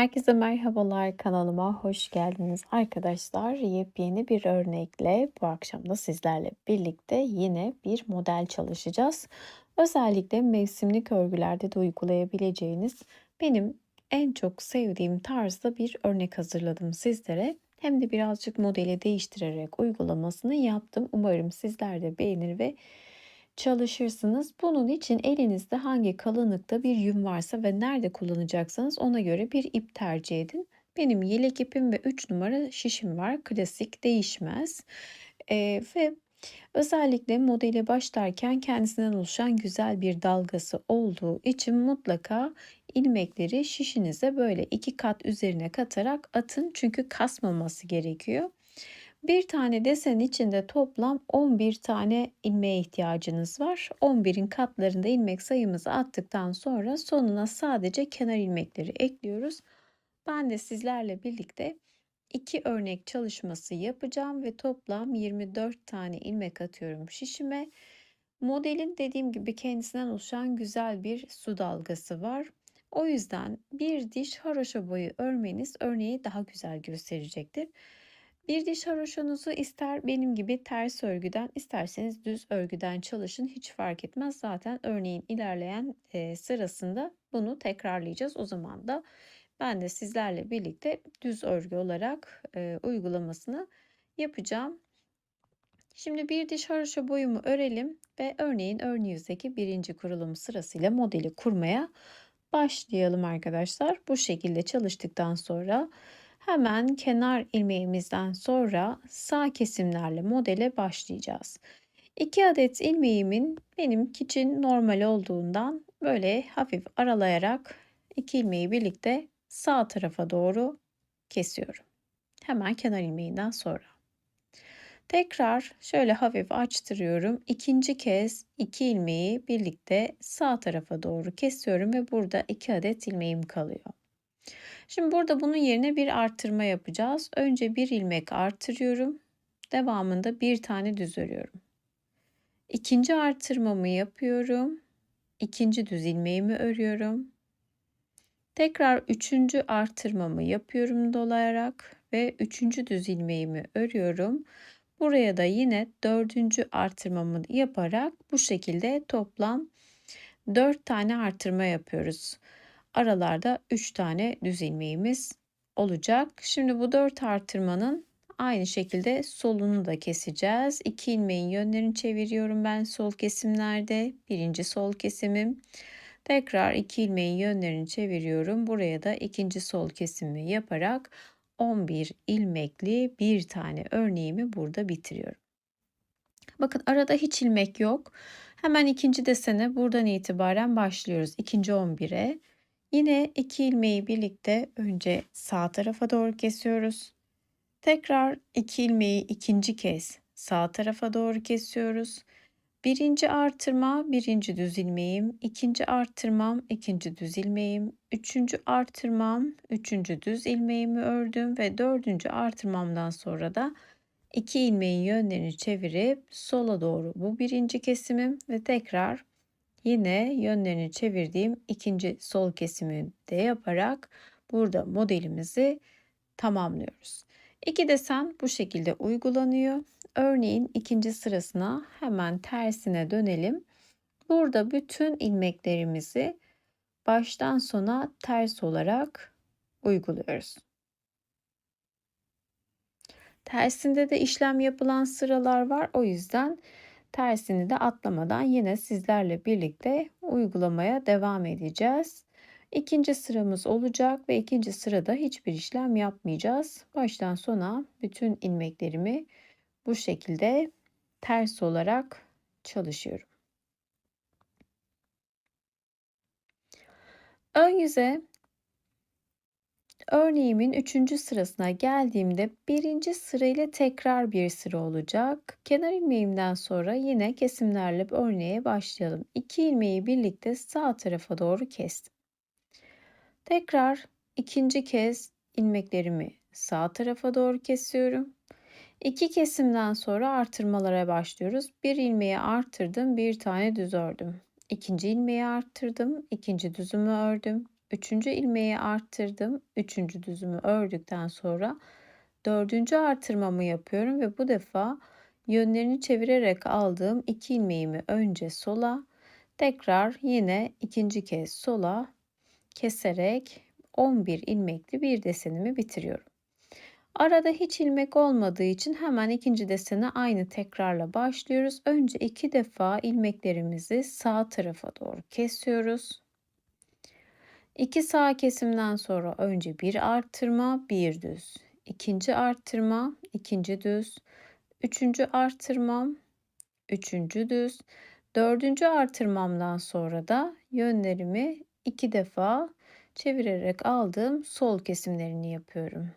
Herkese merhabalar kanalıma hoş geldiniz arkadaşlar. Yepyeni bir örnekle bu akşam da sizlerle birlikte yine bir model çalışacağız. Özellikle mevsimlik örgülerde de uygulayabileceğiniz benim en çok sevdiğim tarzda bir örnek hazırladım sizlere. Hem de birazcık modeli değiştirerek uygulamasını yaptım. Umarım sizler de beğenir ve çalışırsınız. Bunun için elinizde hangi kalınlıkta bir yün varsa ve nerede kullanacaksanız ona göre bir ip tercih edin. Benim yelek ipim ve 3 numara şişim var. Klasik değişmez. Ee, ve özellikle modele başlarken kendisinden oluşan güzel bir dalgası olduğu için mutlaka ilmekleri şişinize böyle iki kat üzerine katarak atın. Çünkü kasmaması gerekiyor. Bir tane desen içinde toplam 11 tane ilmeğe ihtiyacınız var. 11'in katlarında ilmek sayımızı attıktan sonra sonuna sadece kenar ilmekleri ekliyoruz. Ben de sizlerle birlikte iki örnek çalışması yapacağım ve toplam 24 tane ilmek atıyorum şişime. Modelin dediğim gibi kendisinden oluşan güzel bir su dalgası var. O yüzden bir diş haroşa boyu örmeniz örneği daha güzel gösterecektir. Bir diş haroşonuzu ister benim gibi ters örgüden isterseniz düz örgüden çalışın hiç fark etmez. Zaten örneğin ilerleyen e, sırasında bunu tekrarlayacağız. O zaman da ben de sizlerle birlikte düz örgü olarak e, uygulamasını yapacağım. Şimdi bir diş haroşa boyumu örelim ve örneğin örneği yüzdeki birinci kurulum sırasıyla modeli kurmaya başlayalım arkadaşlar. Bu şekilde çalıştıktan sonra Hemen kenar ilmeğimizden sonra sağ kesimlerle modele başlayacağız. 2 adet ilmeğimin benim için normal olduğundan böyle hafif aralayarak iki ilmeği birlikte sağ tarafa doğru kesiyorum. Hemen kenar ilmeğinden sonra. Tekrar şöyle hafif açtırıyorum. İkinci kez iki ilmeği birlikte sağ tarafa doğru kesiyorum ve burada iki adet ilmeğim kalıyor. Şimdi burada bunun yerine bir arttırma yapacağız. Önce bir ilmek artırıyorum. Devamında bir tane düz örüyorum. İkinci artırmamı yapıyorum. İkinci düz ilmeğimi örüyorum. Tekrar üçüncü artırmamı yapıyorum dolayarak ve üçüncü düz ilmeğimi örüyorum. Buraya da yine dördüncü artırmamı yaparak bu şekilde toplam dört tane artırma yapıyoruz. Aralarda 3 tane düz ilmeğimiz olacak. Şimdi bu 4 artırmanın aynı şekilde solunu da keseceğiz. 2 ilmeğin yönlerini çeviriyorum ben sol kesimlerde. Birinci sol kesimim. Tekrar 2 ilmeğin yönlerini çeviriyorum. Buraya da ikinci sol kesimi yaparak 11 ilmekli bir tane örneğimi burada bitiriyorum. Bakın arada hiç ilmek yok. Hemen ikinci desene buradan itibaren başlıyoruz. İkinci 11'e. Yine iki ilmeği birlikte önce sağ tarafa doğru kesiyoruz. Tekrar iki ilmeği ikinci kez sağ tarafa doğru kesiyoruz. Birinci artırma birinci düz ilmeğim, ikinci artırmam ikinci düz ilmeğim, üçüncü artırmam üçüncü düz ilmeğimi ördüm ve dördüncü artırmamdan sonra da iki ilmeğin yönlerini çevirip sola doğru bu birinci kesimim ve tekrar Yine yönlerini çevirdiğim ikinci sol kesimi de yaparak burada modelimizi tamamlıyoruz. İki desen bu şekilde uygulanıyor. Örneğin ikinci sırasına hemen tersine dönelim. Burada bütün ilmeklerimizi baştan sona ters olarak uyguluyoruz. Tersinde de işlem yapılan sıralar var. O yüzden Tersini de atlamadan yine sizlerle birlikte uygulamaya devam edeceğiz. İkinci sıramız olacak ve ikinci sırada hiçbir işlem yapmayacağız. Baştan sona bütün ilmeklerimi bu şekilde ters olarak çalışıyorum. Ön yüze Örneğimin üçüncü sırasına geldiğimde birinci sırayla tekrar bir sıra olacak. Kenar ilmeğimden sonra yine kesimlerle örneğe başlayalım. İki ilmeği birlikte sağ tarafa doğru kestim. Tekrar ikinci kez ilmeklerimi sağ tarafa doğru kesiyorum. İki kesimden sonra artırmalara başlıyoruz. Bir ilmeği artırdım, bir tane düz ördüm. İkinci ilmeği arttırdım, ikinci düzümü ördüm. Üçüncü ilmeği arttırdım. Üçüncü düzümü ördükten sonra dördüncü artırmamı yapıyorum ve bu defa yönlerini çevirerek aldığım iki ilmeğimi önce sola tekrar yine ikinci kez sola keserek 11 ilmekli bir desenimi bitiriyorum. Arada hiç ilmek olmadığı için hemen ikinci desene aynı tekrarla başlıyoruz. Önce iki defa ilmeklerimizi sağ tarafa doğru kesiyoruz. İki sağ kesimden sonra önce bir arttırma, bir düz. ikinci arttırma, ikinci düz. Üçüncü artırmam, üçüncü düz. Dördüncü artırmamdan sonra da yönlerimi iki defa çevirerek aldığım sol kesimlerini yapıyorum.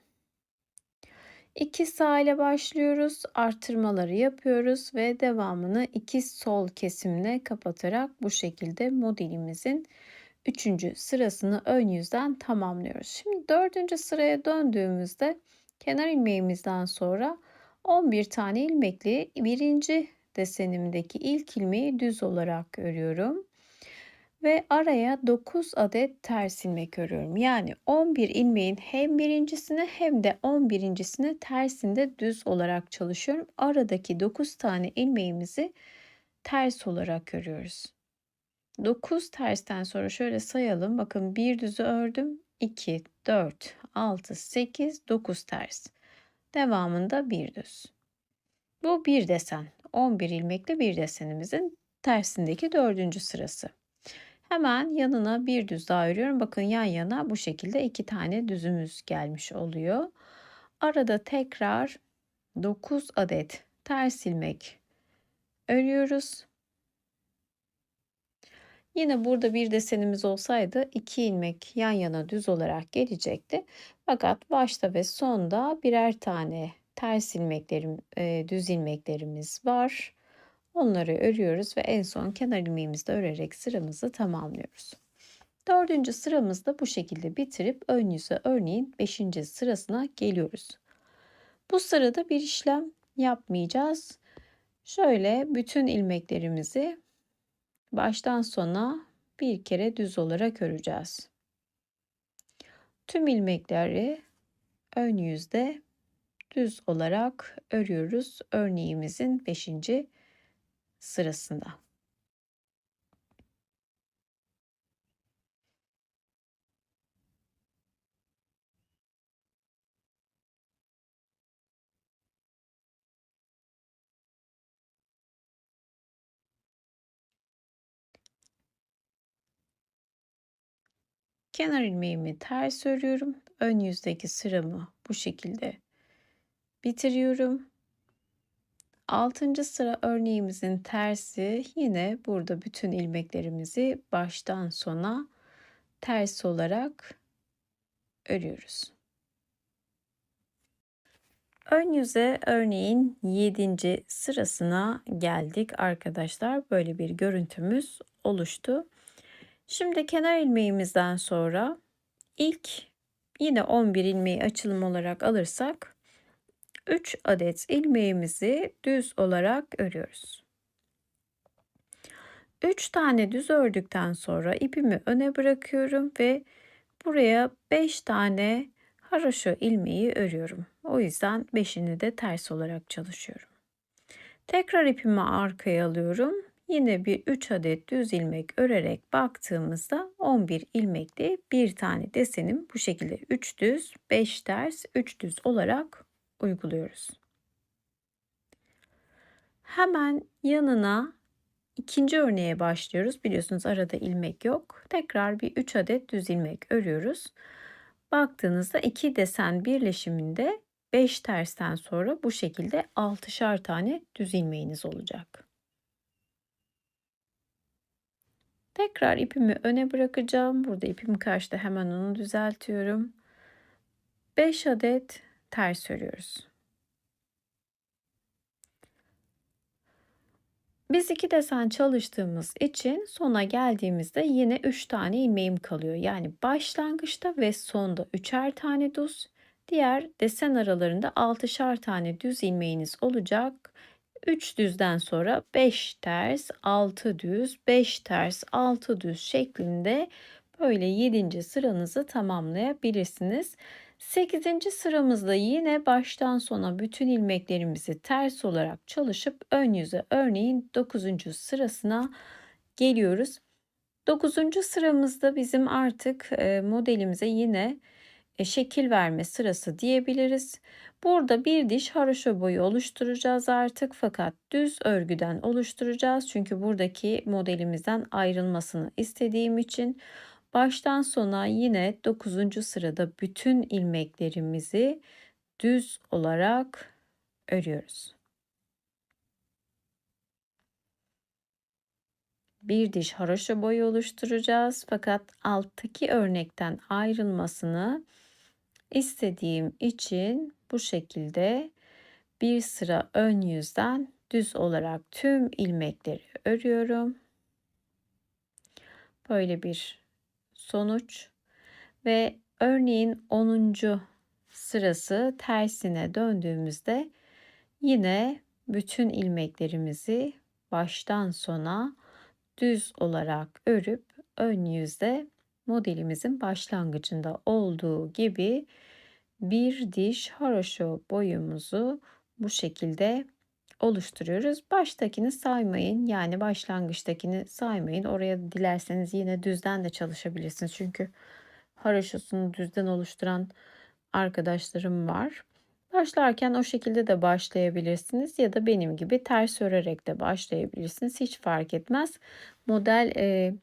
İki sağ ile başlıyoruz. Artırmaları yapıyoruz ve devamını iki sol kesimle kapatarak bu şekilde modelimizin üçüncü sırasını ön yüzden tamamlıyoruz. Şimdi dördüncü sıraya döndüğümüzde kenar ilmeğimizden sonra 11 tane ilmekli birinci desenimdeki ilk ilmeği düz olarak örüyorum ve araya 9 adet ters ilmek örüyorum. Yani 11 ilmeğin hem birincisine hem de 11.sine tersinde düz olarak çalışıyorum. Aradaki 9 tane ilmeğimizi ters olarak örüyoruz. 9 tersten sonra şöyle sayalım. Bakın bir düzü ördüm. 2, 4, 6, 8, 9 ters. Devamında bir düz. Bu bir desen. 11 ilmekli bir desenimizin tersindeki dördüncü sırası. Hemen yanına bir düz daha örüyorum. Bakın yan yana bu şekilde iki tane düzümüz gelmiş oluyor. Arada tekrar 9 adet ters ilmek örüyoruz. Yine burada bir desenimiz olsaydı iki ilmek yan yana düz olarak gelecekti. Fakat başta ve sonda birer tane ters ilmeklerim, e, düz ilmeklerimiz var. Onları örüyoruz ve en son kenar ilmeğimizi de örerek sıramızı tamamlıyoruz. Dördüncü sıramızda bu şekilde bitirip ön yüze örneğin beşinci sırasına geliyoruz. Bu sırada bir işlem yapmayacağız. Şöyle bütün ilmeklerimizi baştan sona bir kere düz olarak öreceğiz. Tüm ilmekleri ön yüzde düz olarak örüyoruz. Örneğimizin 5 sırasında. Kenar ilmeğimi ters örüyorum. Ön yüzdeki sıramı bu şekilde bitiriyorum. Altıncı sıra örneğimizin tersi yine burada bütün ilmeklerimizi baştan sona ters olarak örüyoruz. Ön yüze örneğin 7. sırasına geldik arkadaşlar. Böyle bir görüntümüz oluştu. Şimdi kenar ilmeğimizden sonra ilk yine 11 ilmeği açılım olarak alırsak 3 adet ilmeğimizi düz olarak örüyoruz. 3 tane düz ördükten sonra ipimi öne bırakıyorum ve buraya 5 tane haroşa ilmeği örüyorum. O yüzden 5'ini de ters olarak çalışıyorum. Tekrar ipimi arkaya alıyorum. Yine bir 3 adet düz ilmek örerek baktığımızda 11 ilmekli bir tane desenim bu şekilde 3 düz, 5 ters, 3 düz olarak uyguluyoruz. Hemen yanına ikinci örneğe başlıyoruz. Biliyorsunuz arada ilmek yok. Tekrar bir 3 adet düz ilmek örüyoruz. Baktığınızda iki desen birleşiminde 5 tersten sonra bu şekilde 6'şar tane düz ilmeğiniz olacak. Tekrar ipimi öne bırakacağım. Burada ipim karşıda hemen onu düzeltiyorum. 5 adet ters örüyoruz. Biz iki desen çalıştığımız için sona geldiğimizde yine 3 tane ilmeğim kalıyor. Yani başlangıçta ve sonda üçer tane düz, diğer desen aralarında 6'şar tane düz ilmeğiniz olacak. 3 düzden sonra 5 ters, 6 düz, 5 ters, 6 düz şeklinde Böyle 7. sıranızı tamamlayabilirsiniz. 8. sıramızda yine baştan sona bütün ilmeklerimizi ters olarak çalışıp ön yüze örneğin 9. sırasına geliyoruz. 9. sıramızda bizim artık modelimize yine şekil verme sırası diyebiliriz. Burada bir diş haroşa boyu oluşturacağız artık fakat düz örgüden oluşturacağız. Çünkü buradaki modelimizden ayrılmasını istediğim için baştan sona yine 9. sırada bütün ilmeklerimizi düz olarak örüyoruz. Bir diş haroşa boyu oluşturacağız fakat alttaki örnekten ayrılmasını istediğim için bu şekilde bir sıra ön yüzden düz olarak tüm ilmekleri örüyorum. Böyle bir sonuç ve örneğin 10. sırası tersine döndüğümüzde yine bütün ilmeklerimizi baştan sona düz olarak örüp ön yüzde modelimizin başlangıcında olduğu gibi bir diş haroşo boyumuzu bu şekilde oluşturuyoruz. Baştakini saymayın. Yani başlangıçtakini saymayın. Oraya dilerseniz yine düzden de çalışabilirsiniz. Çünkü haroşosunu düzden oluşturan arkadaşlarım var. Başlarken o şekilde de başlayabilirsiniz ya da benim gibi ters örerek de başlayabilirsiniz. Hiç fark etmez. Model e,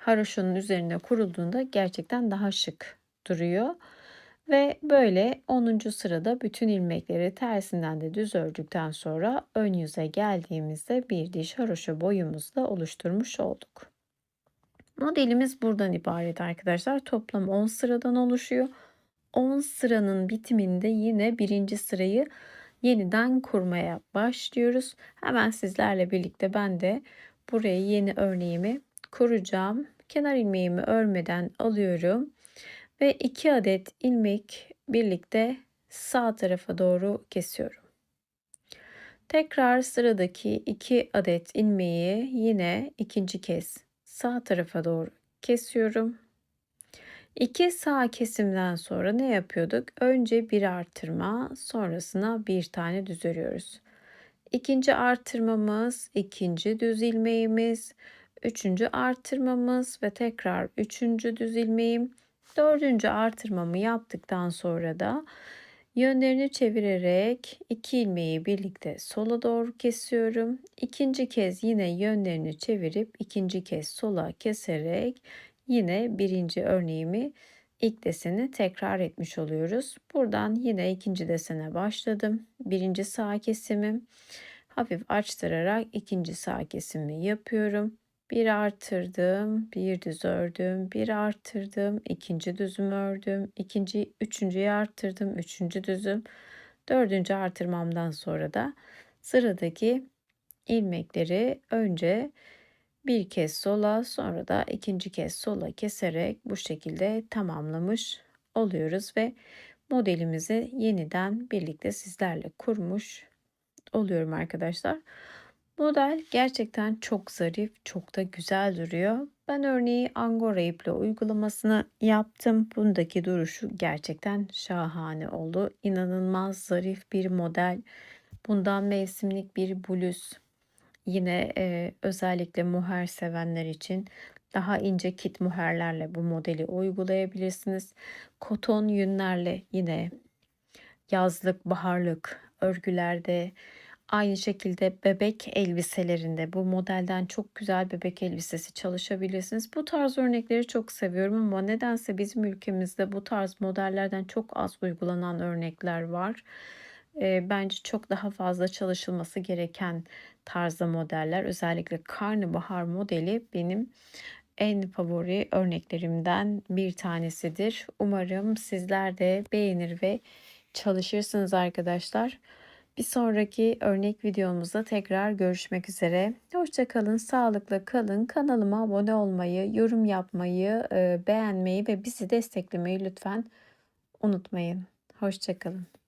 haroşonun üzerine kurulduğunda gerçekten daha şık duruyor. Ve böyle 10. sırada bütün ilmekleri tersinden de düz ördükten sonra ön yüze geldiğimizde bir diş haroşa boyumuzu da oluşturmuş olduk. Modelimiz buradan ibaret arkadaşlar. Toplam 10 sıradan oluşuyor. 10 sıranın bitiminde yine birinci sırayı yeniden kurmaya başlıyoruz. Hemen sizlerle birlikte ben de buraya yeni örneğimi kuracağım. Kenar ilmeğimi örmeden alıyorum ve 2 adet ilmek birlikte sağ tarafa doğru kesiyorum. Tekrar sıradaki 2 adet ilmeği yine ikinci kez sağ tarafa doğru kesiyorum. İki sağ kesimden sonra ne yapıyorduk? Önce bir artırma, sonrasına bir tane düz örüyoruz. İkinci artırmamız, ikinci düz ilmeğimiz, üçüncü artırmamız ve tekrar üçüncü düz ilmeğim. Dördüncü artırmamı yaptıktan sonra da yönlerini çevirerek iki ilmeği birlikte sola doğru kesiyorum. İkinci kez yine yönlerini çevirip ikinci kez sola keserek yine birinci örneğimi ilk deseni tekrar etmiş oluyoruz. Buradan yine ikinci desene başladım. Birinci sağ kesimim hafif açtırarak ikinci sağ kesimi yapıyorum. Bir artırdım, bir düz ördüm, bir artırdım, ikinci düzüm ördüm, ikinci, üçüncüyü arttırdım, üçüncü düzüm, dördüncü artırmamdan sonra da sıradaki ilmekleri önce bir kez sola sonra da ikinci kez sola keserek bu şekilde tamamlamış oluyoruz ve modelimizi yeniden birlikte sizlerle kurmuş oluyorum arkadaşlar. Model gerçekten çok zarif, çok da güzel duruyor. Ben örneği Angora iple uygulamasını yaptım. Bundaki duruşu gerçekten şahane oldu. İnanılmaz zarif bir model. Bundan mevsimlik bir bluz. Yine e, özellikle muher sevenler için daha ince kit muherlerle bu modeli uygulayabilirsiniz. Koton yünlerle yine yazlık, baharlık örgülerde Aynı şekilde bebek elbiselerinde bu modelden çok güzel bebek elbisesi çalışabilirsiniz. Bu tarz örnekleri çok seviyorum ama nedense bizim ülkemizde bu tarz modellerden çok az uygulanan örnekler var. Bence çok daha fazla çalışılması gereken tarzda modeller. Özellikle karnabahar modeli benim en favori örneklerimden bir tanesidir. Umarım sizler de beğenir ve çalışırsınız arkadaşlar. Bir sonraki örnek videomuzda tekrar görüşmek üzere. Hoşçakalın, sağlıkla kalın. Kanalıma abone olmayı, yorum yapmayı, beğenmeyi ve bizi desteklemeyi lütfen unutmayın. Hoşçakalın.